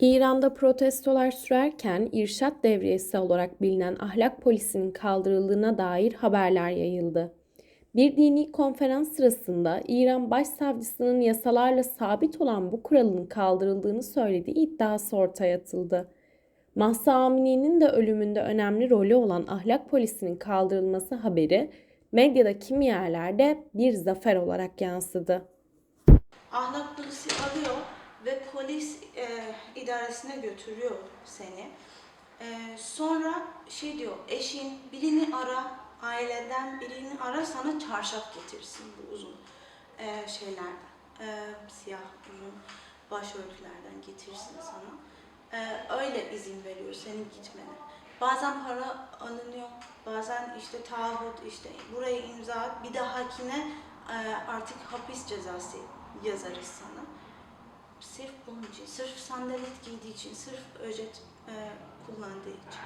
İran'da protestolar sürerken irşat devriyesi olarak bilinen ahlak polisinin kaldırıldığına dair haberler yayıldı. Bir dini konferans sırasında İran Başsavcısının yasalarla sabit olan bu kuralın kaldırıldığını söylediği iddiası ortaya atıldı. Mahsa Amini'nin de ölümünde önemli rolü olan ahlak polisinin kaldırılması haberi medyada kimi yerlerde bir zafer olarak yansıdı. Ahlak polisi polis e, idaresine götürüyor seni. E, sonra şey diyor, eşin birini ara, aileden birini ara sana çarşaf getirsin bu uzun e, şeylerden. E, siyah uzun başörtülerden getirsin sana. E, öyle izin veriyor senin gitmene. Bazen para alınıyor, bazen işte taahhüt, işte buraya imza at, bir dahakine e, artık hapis cezası yazarız sana. Sırf bunun için, sırf sandalet giydiği için, sırf öjet e, kullandığı için.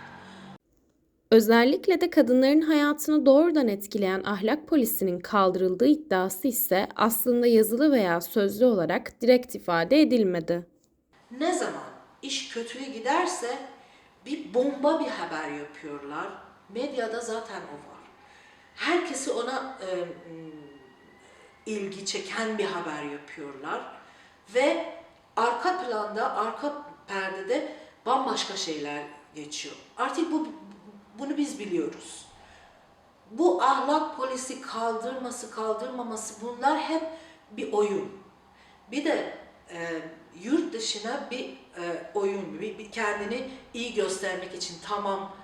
Özellikle de kadınların hayatını doğrudan etkileyen ahlak polisinin kaldırıldığı iddiası ise aslında yazılı veya sözlü olarak direkt ifade edilmedi. Ne zaman iş kötüye giderse bir bomba bir haber yapıyorlar. Medyada zaten o var. Herkesi ona e, ilgi çeken bir haber yapıyorlar. Ve arka planda, arka perdede bambaşka şeyler geçiyor. Artık bu bunu biz biliyoruz. Bu ahlak polisi kaldırması, kaldırmaması bunlar hep bir oyun. Bir de e, yurt dışına bir e, oyun, bir, bir kendini iyi göstermek için tamam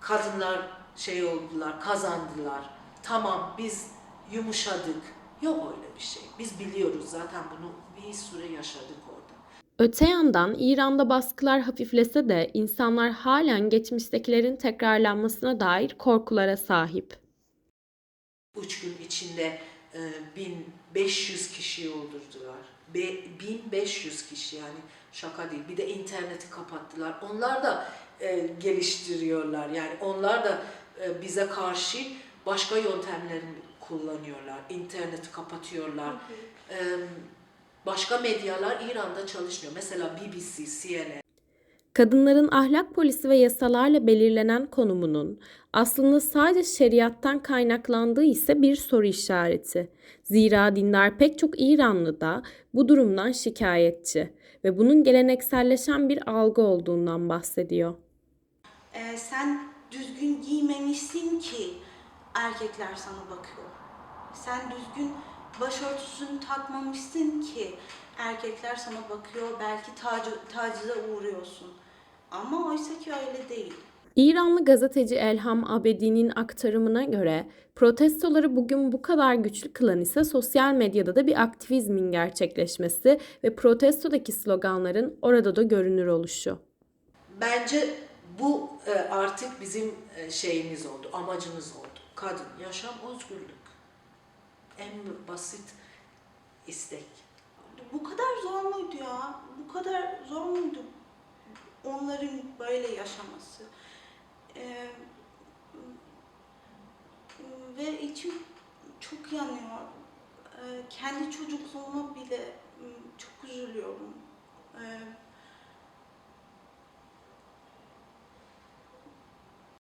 kadınlar şey oldular, kazandılar. Tamam biz yumuşadık. Yok öyle bir şey. Biz biliyoruz zaten bunu bir süre yaşadık orada. Öte yandan İran'da baskılar hafiflese de insanlar halen geçmiştekilerin tekrarlanmasına dair korkulara sahip. Üç gün içinde e, 1500 kişiyi öldürdüler. Be, 1500 kişi yani şaka değil. Bir de interneti kapattılar. Onlar da e, geliştiriyorlar. Yani onlar da e, bize karşı başka yöntemler kullanıyorlar. İnterneti kapatıyorlar. E, başka medyalar İran'da çalışmıyor. Mesela BBC, CNN. Kadınların ahlak polisi ve yasalarla belirlenen konumunun aslında sadece şeriattan kaynaklandığı ise bir soru işareti. Zira dindar pek çok İranlı da bu durumdan şikayetçi ve bunun gelenekselleşen bir algı olduğundan bahsediyor. E, sen düzgün giymemişsin ki erkekler sana bakıyor. Sen düzgün başörtüsünü takmamışsın ki erkekler sana bakıyor, belki tac tacize uğruyorsun. Ama oysa ki öyle değil. İranlı gazeteci Elham Abedi'nin aktarımına göre protestoları bugün bu kadar güçlü kılan ise sosyal medyada da bir aktivizmin gerçekleşmesi ve protestodaki sloganların orada da görünür oluşu. Bence bu e, artık bizim e, şeyimiz oldu, amacımız oldu. Kadın, yaşam, özgürlük. En basit istek. Bu kadar zor muydu ya? Bu kadar zor muydu onların böyle yaşaması? Ee, ve içim çok yanıyor. Ee, kendi çocukluğuma bile